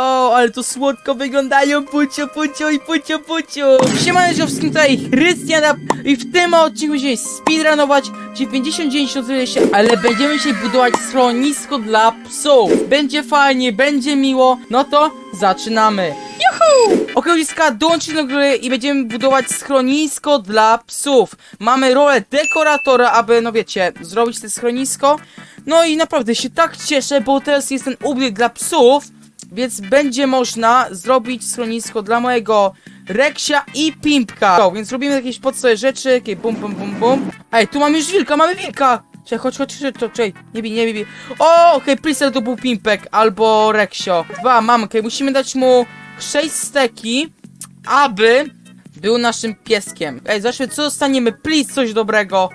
Ale to słodko wyglądają, pucio, pucio i pucio, pucio! Siemaneczko wszystkim tutaj, Chrystiana i w tym odcinku będziemy speedrunować 99 się, ale będziemy dzisiaj budować schronisko dla psów. Będzie fajnie, będzie miło, no to zaczynamy! Juhu! Okoliska dołączyć do gry i będziemy budować schronisko dla psów. Mamy rolę dekoratora, aby, no wiecie, zrobić to schronisko. No i naprawdę się tak cieszę, bo teraz jest ten ubieg dla psów, więc będzie można zrobić schronisko dla mojego Reksia i Pimpka. No, więc robimy jakieś podstawowe rzeczy, takie bum bum bum bum. Ej, tu mamy już wilka, mamy wilka! Czekaj, chodź, chodź, chodź, chodź, czekaj, nie bij, nie bij, bij. O, okej, okay, to był Pimpek albo Reksio. Dwa, mam, okej, musimy dać mu 6 steki, aby był naszym pieskiem. Ej, zacznijmy, co dostaniemy? Please, coś dobrego.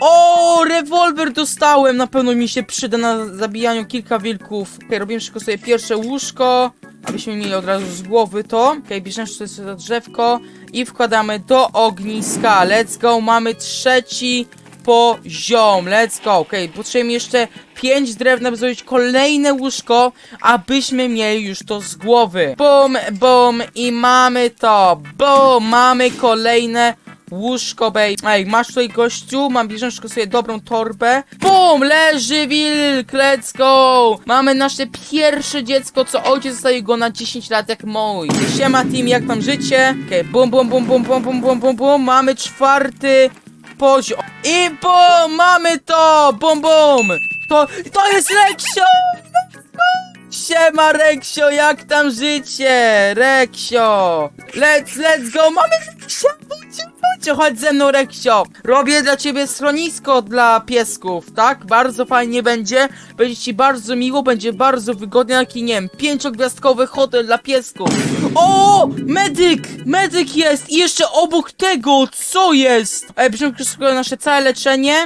O, rewolwer dostałem! Na pewno mi się przyda na zabijaniu kilka wilków. Okej, robimy szybko sobie pierwsze łóżko, abyśmy mieli od razu z głowy to. Okej, bierzemy sobie to drzewko i wkładamy do ogniska. Let's go, mamy trzeci poziom. Let's go. Okej, potrzebujemy jeszcze 5 drewna, by zrobić kolejne łóżko, abyśmy mieli już to z głowy. Bum, bum i mamy to. Bum, mamy kolejne Łóżko, bej. Ej, masz tutaj gościu, mam szybko sobie dobrą torbę. Bum, leży wilk, let's go. Mamy nasze pierwsze dziecko, co ojciec zostawił go na 10 lat jak mój. Siema team, jak tam życie? Okej, okay, bum, bum, bum, bum, bum, bum, bum, bum, bum. Mamy czwarty poziom. I bum, mamy to, bum, bum. To, to jest Reksio! Siema Reksio, jak tam życie? Reksio! Let's, let's go! Mamy! Bucio, chodź ze mną Reksio! Robię dla ciebie schronisko dla piesków, tak? Bardzo fajnie będzie. Będzie ci bardzo miło, będzie bardzo wygodnie, taki nie wiem, pięciogwiazdkowy hotel dla piesków. O! Medyk! Medyk jest! I jeszcze obok tego, co jest? Ej, bierzemy nasze całe leczenie.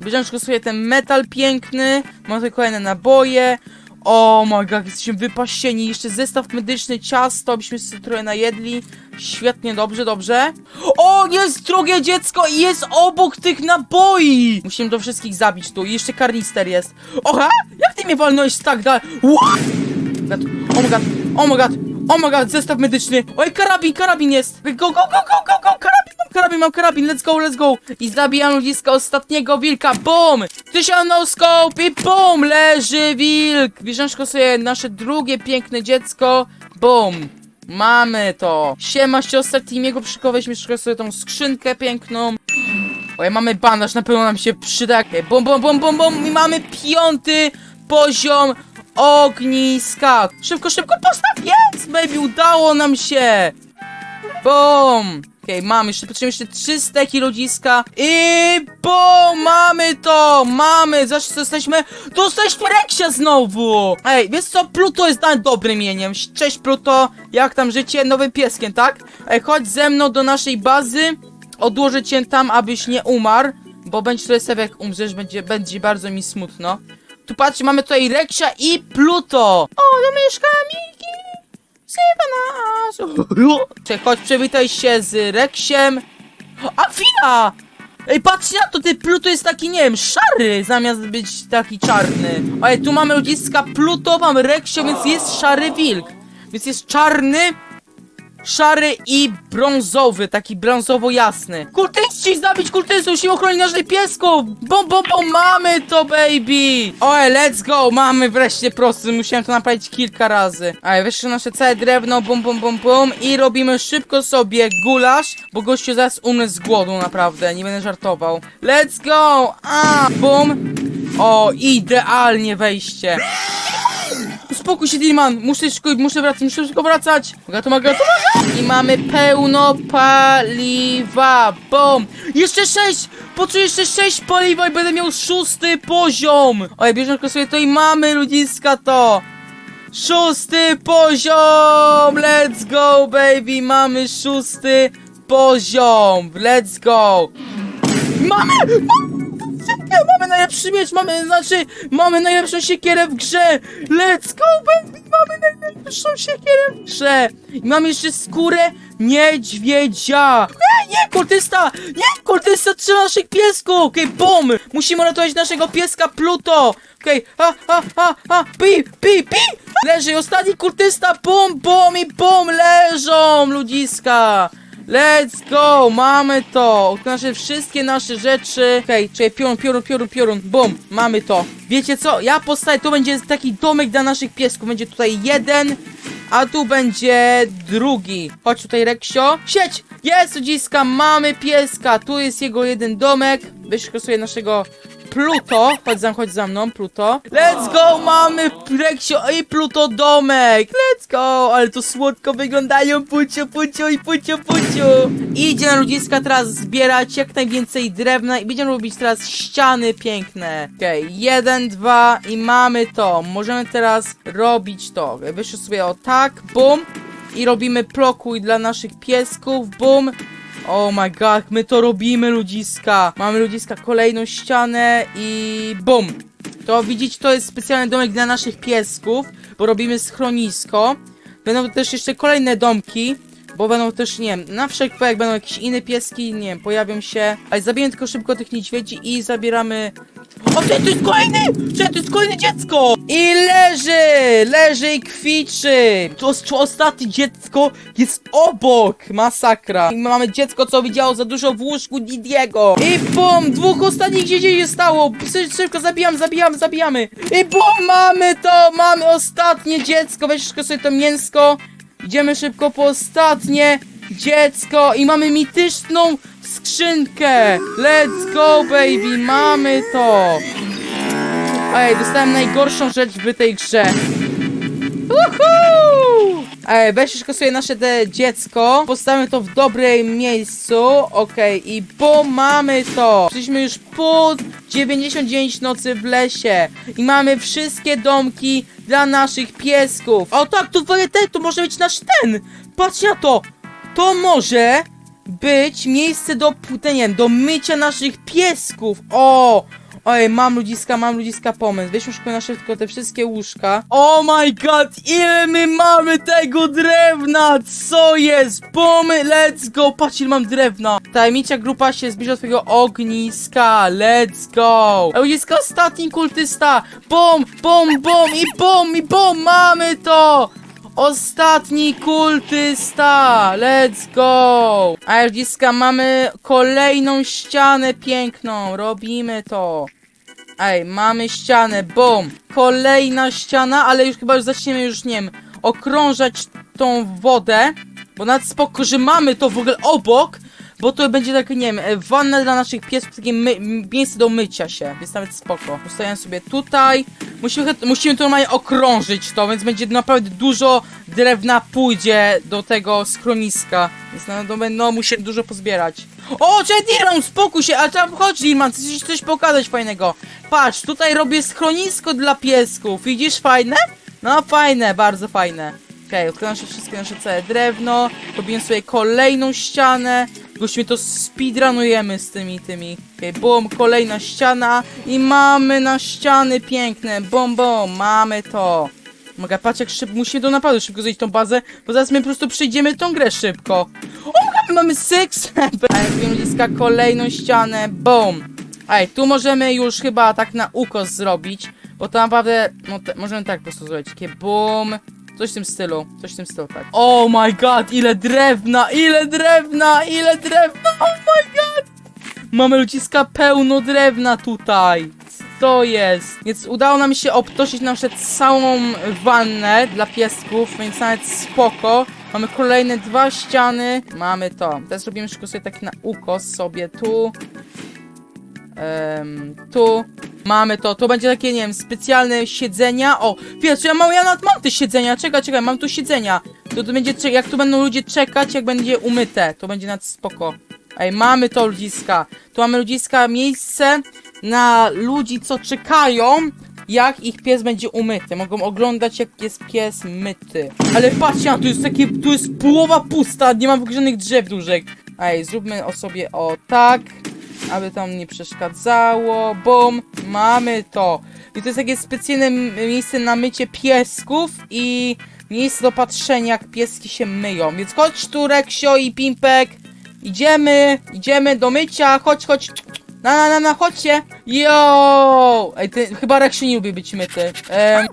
Bierzemy sobie ten metal piękny. Mamy tutaj kolejne naboje. O my god, jesteśmy wypasieni. Jeszcze zestaw medyczny, ciasto, byśmy sobie trochę najedli. Świetnie, dobrze, dobrze. O, jest drugie dziecko i jest obok tych naboi. Musimy do wszystkich zabić tu. I jeszcze karnister jest. Oha, jak ty mnie walnąłeś tak dalej? What? Oh my god, oh my god, oh my god, zestaw medyczny. Oj, karabin, karabin jest. Go, go, go, go, go, go, karabin, karabin, mam karabin, let's go, let's go. I zabijam ludziska ostatniego wilka, boom. Tysiąc no scope i boom, leży wilk. Bierzemy sobie nasze drugie piękne dziecko, boom. Mamy to. Siema siostra Timiego, przykowaliśmy sobie tą skrzynkę piękną. Oj, mamy bandaż, na pewno nam się przyda. Bum, bum, bum, bum, bum. I mamy piąty poziom ogniska. Szybko, szybko postaw. Jest, baby, udało nam się. Bum. Okej, okay, mamy jeszcze, potrzebujemy jeszcze 300 ludziska i bum, mamy to, mamy, zawsze jesteśmy, dostaliśmy Reksia znowu. Ej, wiesz co, Pluto jest nawet dobrym imieniem, cześć Pluto, jak tam życie, nowym pieskiem, tak? Ej, chodź ze mną do naszej bazy, odłożę cię tam, abyś nie umarł, bo będzie trochę sobie jak umrzesz, będzie, będzie bardzo mi smutno. Tu patrzcie, mamy tutaj Reksia i Pluto. O, domieszka Miki. Nas. Czekaj, chodź, przywitaj się z Reksiem. Afina! Ej, patrzcie na to, ty Pluto jest taki, nie wiem, szary, zamiast być taki czarny. Ej, tu mamy ludziska Pluto, mamy Reksio, więc jest szary wilk. Więc jest czarny, szary i brązowy, taki brązowo jasny. Kultyści, zabić kultystów, ochronić naszych piesków! Bom, bom, bom, mamy to, baby! Oj, let's go, mamy wreszcie prosty, musiałem to naprawić kilka razy. Ej, wyszło nasze całe drewno, bum, bum, bum, bum i robimy szybko sobie gulasz, bo gościu zaraz umrze z głodu, naprawdę, nie będę żartował. Let's go! A, bum! O, idealnie wejście. Uspokój się, Dilman! Muszę szybko, muszę wracać, muszę szybko wracać! Mogę to, mogę! I mamy pełno paliwa! Bom! Jeszcze sześć! Poczuję jeszcze sześć paliwa i będę miał szósty poziom! Oj, bierzemy sobie to i mamy, ludziska, to! Szósty poziom! Let's go, baby! Mamy szósty poziom! Let's go! Mamy! mamy! Mamy najlepszy miecz, mamy, znaczy, mamy najlepszą siekierę w grze! Let's go, baby! Mamy najlepszą siekierę w grze! I mamy jeszcze skórę niedźwiedzia! Nie, nie, kultysta! Nie, kultysta trzyma naszych piesków! Okej, okay, bom! Musimy ratować naszego pieska Pluto! okej, ha, ha, ha, ha, pi, pi, pi! Leży ostatni kultysta, bum, bum i bum, leżą, ludziska! Let's go, mamy to! Nasze wszystkie nasze rzeczy. Okej, okay, czyli piorun, piorun, piorun, piorun, bum, mamy to. Wiecie co? Ja postawię, to będzie taki domek dla naszych piesków. Będzie tutaj jeden, a tu będzie drugi. Chodź tutaj, Reksio. Sieć! Jest, ludziska, mamy pieska. Tu jest jego jeden domek. Sobie naszego Pluto. Chodź za, chodź za mną, Pluto. Let's go, mamy Reksio i Pluto domek. Let's go, ale to słodko wyglądają. Pucio, pucio i pucio, pucio. Idzie na ludziska teraz zbierać jak najwięcej drewna i będziemy robić teraz ściany piękne. Okej, okay, jeden, dwa i mamy to. Możemy teraz robić to. Wyszło sobie o tak, bum. I robimy pokój dla naszych piesków, bum. Oh my god, my to robimy, ludziska. Mamy ludziska kolejną ścianę i bum. To widzicie, to jest specjalny domek dla naszych piesków, bo robimy schronisko. Będą też jeszcze kolejne domki, bo będą też, nie wiem, na wszelki wypadek będą jakieś inne pieski, nie wiem, pojawią się. Ale zabijemy tylko szybko tych niedźwiedzi i zabieramy... O, to jest kolejny! Czy to jest kolejne dziecko! I leży! Leży i kwiczy! To, ostatnie dziecko jest obok! Masakra! I mamy dziecko, co widziało za dużo w łóżku Didiego. I bum! Dwóch ostatnich dzieci się stało! Szybko zabijamy, zabijamy, zabijamy! I bum! Mamy to! Mamy ostatnie dziecko! Weź szybko sobie to mięsko. Idziemy szybko po ostatnie dziecko i mamy mityczną skrzynkę. Let's go, baby, mamy to. Ej, dostałem najgorszą rzecz w tej grze. Uhu! Ej, weź szybko sobie nasze dziecko, postawimy to w dobrym miejscu, okej, i bo mamy to. Przyszliśmy już po 99 nocy w lesie i mamy wszystkie domki dla naszych piesków. O tak, tu tu może być nasz ten. Patrz na to. To może być miejsce do, nie do mycia naszych piesków. O! Oj, mam ludziska, mam ludziska pomysł. Weźmy szybko na szybko te wszystkie łóżka. Oh my god, ile my mamy tego drewna! Co jest? Pomy, let's go! Patrz, ile mam drewna. Tajemnicza grupa się zbliża do twojego ogniska. Let's go! Ludziska, ostatni kultysta. Bum, bum, bum i bum, i bum, mamy to! Ostatni kultysta! Let's go! A ludziska, mamy kolejną ścianę piękną. Robimy to. Ej, mamy ścianę, bum! Kolejna ściana, ale już chyba już zaczniemy już, nie wiem, okrążać tą wodę. Bo nawet spoko, że mamy to w ogóle obok, bo to będzie takie, nie wiem, e, wanna dla naszych piesków, takie my, miejsce do mycia się, więc nawet spoko. Postawiam sobie tutaj. Musimy, musimy to normalnie okrążyć to, więc będzie naprawdę dużo drewna pójdzie do tego schroniska. Więc no, no, no musimy dużo pozbierać. O, cześć Diron, spokój się, a tam chodź Dilman, chcesz coś pokazać fajnego. Patrz, tutaj robię schronisko dla piesków, widzisz fajne? No fajne, bardzo fajne. Okej, okay, nasze wszystkie nasze całe drewno. Robimy sobie kolejną ścianę. Gośmy to speedrunujemy z tymi, tymi. Okay, bum, kolejna ściana. I mamy na ściany piękne. Bum, bum, mamy to. Mogę patrzeć jak szybko, musimy do napadu szybko zejść tą bazę, bo zaraz my po prostu przejdziemy tą grę szybko. O, my mamy six! A jak wiem, ludziska, kolejną ścianę. Bum. Ej, tu możemy już chyba tak na ukos zrobić, bo to naprawdę, no możemy tak po prostu zrobić, takie bum, coś w tym stylu, coś w tym stylu, tak. Oh my god, ile drewna, ile drewna, ile drewna, oh my god! Mamy ludziska pełno drewna tutaj. Co jest? Więc udało nam się obtosić nam przed całą wannę dla piesków, więc nawet spoko. Mamy kolejne dwa ściany. Mamy to. Teraz robimy szybko sobie tak na ukos sobie tu. Em, tu mamy to, to będzie takie, nie wiem, specjalne siedzenia. O, wiesz, ja mam, ja nawet mam te siedzenia, czekaj, czekaj, mam tu siedzenia. To, to będzie, jak tu będą ludzie czekać, jak będzie umyte, to będzie nad spoko. Ej, mamy to ludziska. Tu mamy ludziska miejsce na ludzi, co czekają, jak ich pies będzie umyty. Mogą oglądać, jak jest pies myty. Ale patrzcie, tu jest takie, tu jest połowa pusta, nie ma w ogóle żadnych drzew dużych. Ej, zróbmy o sobie o tak aby tam nie przeszkadzało. Bum, mamy to. I to jest takie specjalne miejsce na mycie piesków i miejsce do patrzenia, jak pieski się myją. Więc chodź tu, Reksio i Pimpek. Idziemy, idziemy do mycia. Chodź, chodź. Na, na, na, na, chodźcie! Yo! Ej, ty, chyba Reksiu nie lubi być myty.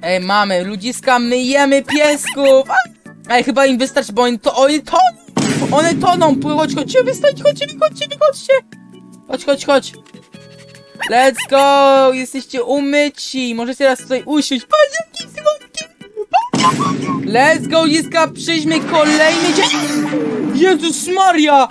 Ej, mamy, ludziska, myjemy piesków! Ej, chyba im wystarczy, bo oni to, oni toną! One toną! Chodź, chodźcie, wystań, chodźcie, wychodźcie, wychodźcie! Chodź, chodź, chodź! Let's go! Jesteście umyci! Możecie teraz tutaj usiąść. Patrz, jaki słodki! Let's go, Liska, przyjdźmy kolejny dzień! Jezus Maria!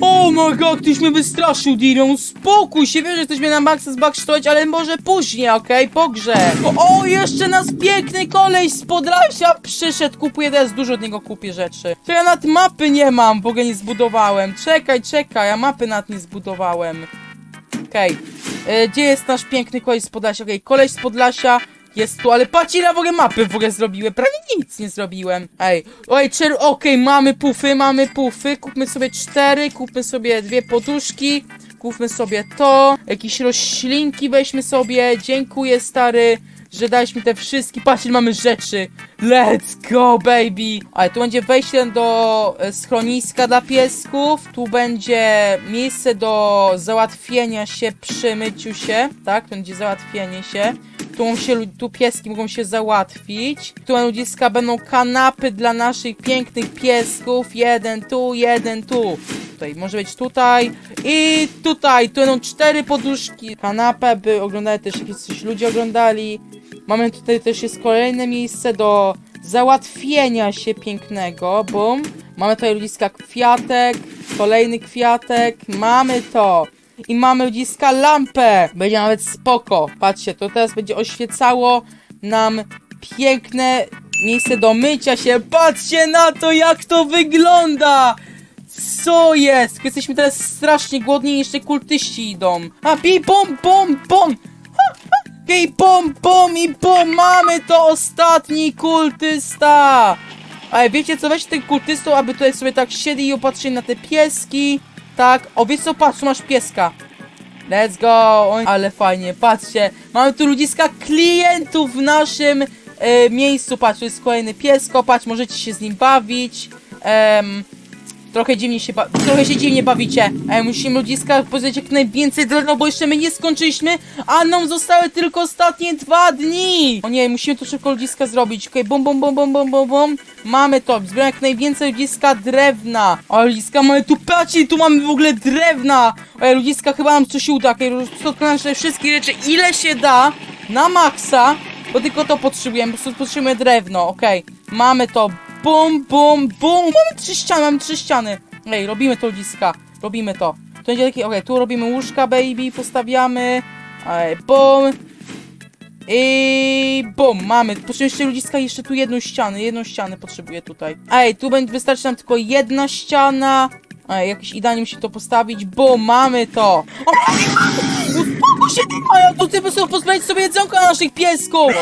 O my god, ktoś mnie wystraszył, Dirion, spokój się, wiem, że mnie na maksa zbaksztować, ale może później, okej, po grze. O, jeszcze nas piękny koleś z Podlasia przyszedł, kupuję teraz, dużo od niego kupię rzeczy. To ja nawet mapy nie mam, w ogóle nie zbudowałem. Czekaj, czekaj, ja mapy nawet nie zbudowałem. Okej, E, gdzie jest nasz piękny koleś z Podlasia? Okej, koleś z Podlasia jest tu, ale patrzcie ile w ogóle mapy w ogóle zrobiłem, prawie nic nie zrobiłem. Ej, oj, czer, okej, mamy pufy, mamy pufy, kupmy sobie cztery, kupmy sobie dwie poduszki, kupmy sobie to, jakieś roślinki weźmy sobie, dziękuję stary, że dałeś mi te wszystkie, patrzcie, mamy rzeczy, let's go baby. Ale tu będzie wejście do e, schroniska dla piesków, tu będzie miejsce do załatwienia się przy myciu się, tak, tu będzie załatwienie się. Tu, się, tu pieski mogą się załatwić. Tu ludziska będą kanapy dla naszych pięknych piesków. Jeden tu, jeden tu. Tutaj, może być tutaj i tutaj. Tu będą cztery poduszki. Kanapę, by oglądali też jakieś coś ludzie oglądali. Mamy tutaj też jest kolejne miejsce do załatwienia się pięknego. Bum. Mamy tutaj ludziska kwiatek, kolejny kwiatek. Mamy to. I mamy ludziska lampę. Będzie nawet spoko. Patrzcie, to teraz będzie oświecało nam piękne miejsce do mycia się. Patrzcie na to, jak to wygląda! Co jest? Jesteśmy teraz strasznie głodni jeszcze kultyści idą. A pi pom pom pom! I pom pom i pom! Mamy to ostatni kultysta! Ale wiecie co, weź tych kultystów, aby tutaj sobie tak siedli i opatrzyli na te pieski. Tak, o patrz, masz pieska. Let's go! Ale fajnie, patrzcie, mamy tu ludziska klientów w naszym e, miejscu. Patrz, tu jest kolejny piesko, patrz, możecie się z nim bawić. Em, trochę dziwnie się trochę się dziwnie bawicie. E, musimy ludziska powiedzieć jak najwięcej drewno, bo jeszcze my nie skończyliśmy, a nam zostały tylko ostatnie dwa dni. O nie, musimy to szybko ludziska zrobić. Okej, bum, bum, bum, bum, bum, bum, bum. Mamy to, zbieram jak najwięcej ludziska drewna. O, ludziska mamy tu, patrzcie, tu mamy w ogóle drewna. Ej, ludziska, chyba nam coś uda. Okej, okay, wszystkie rzeczy, ile się da, na maksa, bo tylko to potrzebujemy, po prostu potrzebujemy drewno, okej. Mamy to, bum, bum, bum. Mamy trzy ściany, mamy trzy ściany. Ej, robimy to ludziska, robimy to. To będzie taki, okej, tu robimy łóżka, baby, postawiamy. Ej, bum. I bum, mamy. Potrzebujemy jeszcze ludziska, jeszcze tu jedną ścianę, jedną ścianę potrzebuję tutaj. Ej, tu będzie, wystarczy nam tylko jedna ściana. Ej, jakiś idealnie musi to postawić. Bum, mamy to. O, uspokój się, Maja, to ty sobie pozwolić sobie jedzonka na naszych piesków.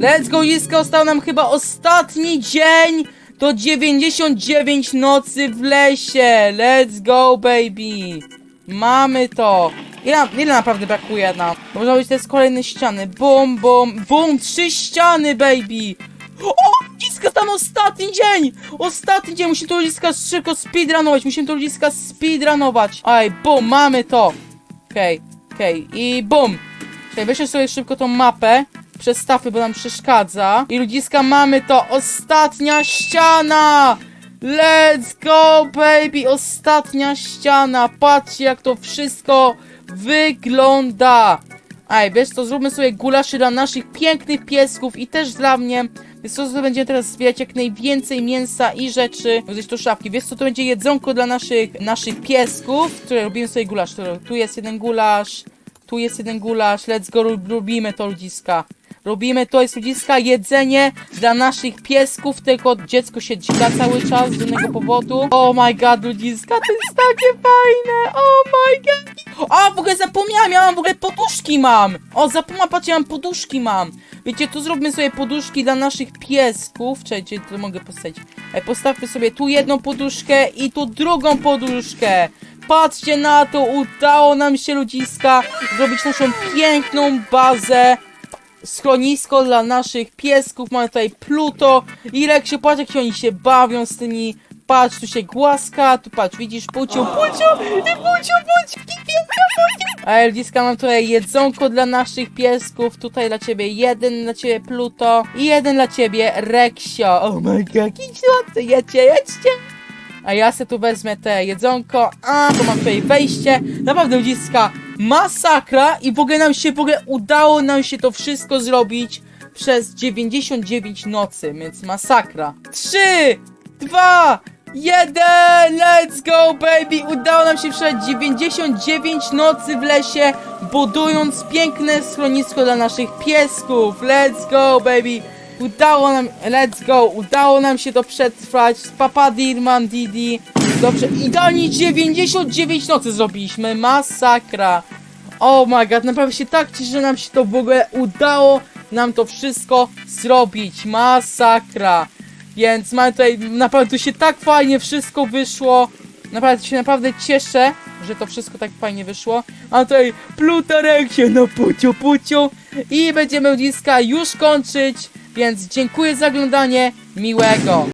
Let's go, Jiska, został nam chyba ostatni dzień do 99 nocy w lesie. Let's go, baby. Mamy to. Ile, ile naprawdę brakuje nam? Można być te z kolejne ściany. Bum, bum, bum, trzy ściany, baby. O, ludziska, tam ostatni dzień! Ostatni dzień, musimy to ludziska szybko speedrunować, musimy to ludziska speedrunować. Aj, bum, mamy to. Okej, okej, i bum. Czekaj, weźmy sobie szybko tą mapę. Przestawmy, bo nam przeszkadza. I ludziska, mamy to. Ostatnia ściana! Let's go, baby! Ostatnia ściana. Patrzcie, jak to wszystko wygląda. Ej, wiesz co, zróbmy sobie gulaszy dla naszych pięknych piesków i też dla mnie. Więc co, to będziemy teraz zbierać jak najwięcej mięsa i rzeczy. Gdzieś tu szafki. Wiesz co, to będzie jedzonko dla naszych, naszych piesków, które robimy sobie gulasz. Tu jest jeden gulasz, tu jest jeden gulasz. Let's go, rob- robimy to ludziska. Robimy to, jest ludziska jedzenie dla naszych piesków, tylko dziecko się dzika cały czas z innego powodu. Oh my god, ludziska, to jest takie fajne! Oh my god! A, w ogóle zapomniałam, ja mam w ogóle poduszki mam! O, zapomniałam, patrzcie, ja mam poduszki mam! Wiecie, tu zróbmy sobie poduszki dla naszych piesków. Czekajcie, to mogę postawić. E, Postawmy sobie tu jedną poduszkę i tu drugą poduszkę. Patrzcie na to, udało nam się ludziska zrobić naszą piękną bazę schronisko dla naszych piesków. Mamy tutaj Pluto i Reksio, patrz jak oni się bawią z tymi patrz, tu się głaska, tu patrz, widzisz, puciu, puciu, i puciu, puciu, A Elwiska mam tutaj jedzonko dla naszych piesków, tutaj dla ciebie jeden dla ciebie Pluto i jeden dla ciebie Reksio. Oh my god, jaki słodcy, jedźcie, jedźcie. A ja se tu wezmę te jedzonko, a tu mam tutaj wejście, naprawdę ludziska, masakra i w ogóle nam się, w ogóle udało nam się to wszystko zrobić przez 99 nocy, więc masakra. 3, 2, 1, let's go baby! Udało nam się przeżyć 99 nocy w lesie, budując piękne schronisko dla naszych piesków. Let's go baby! Udało nam, let's go, udało nam się to przetrwać. Papa Dirman Didi. Dobrze, idealnie 99 nocy zrobiliśmy, masakra. Oh my god, naprawdę się tak cieszę, że nam się to w ogóle udało nam to wszystko zrobić. Masakra. Więc mamy tutaj, naprawdę tu się tak fajnie wszystko wyszło. Naprawdę się naprawdę cieszę, że to wszystko tak fajnie wyszło. A tutaj Plutarek no puciu puciu. I będziemy ludziska już kończyć. Więc dziękuję za oglądanie. Miłego.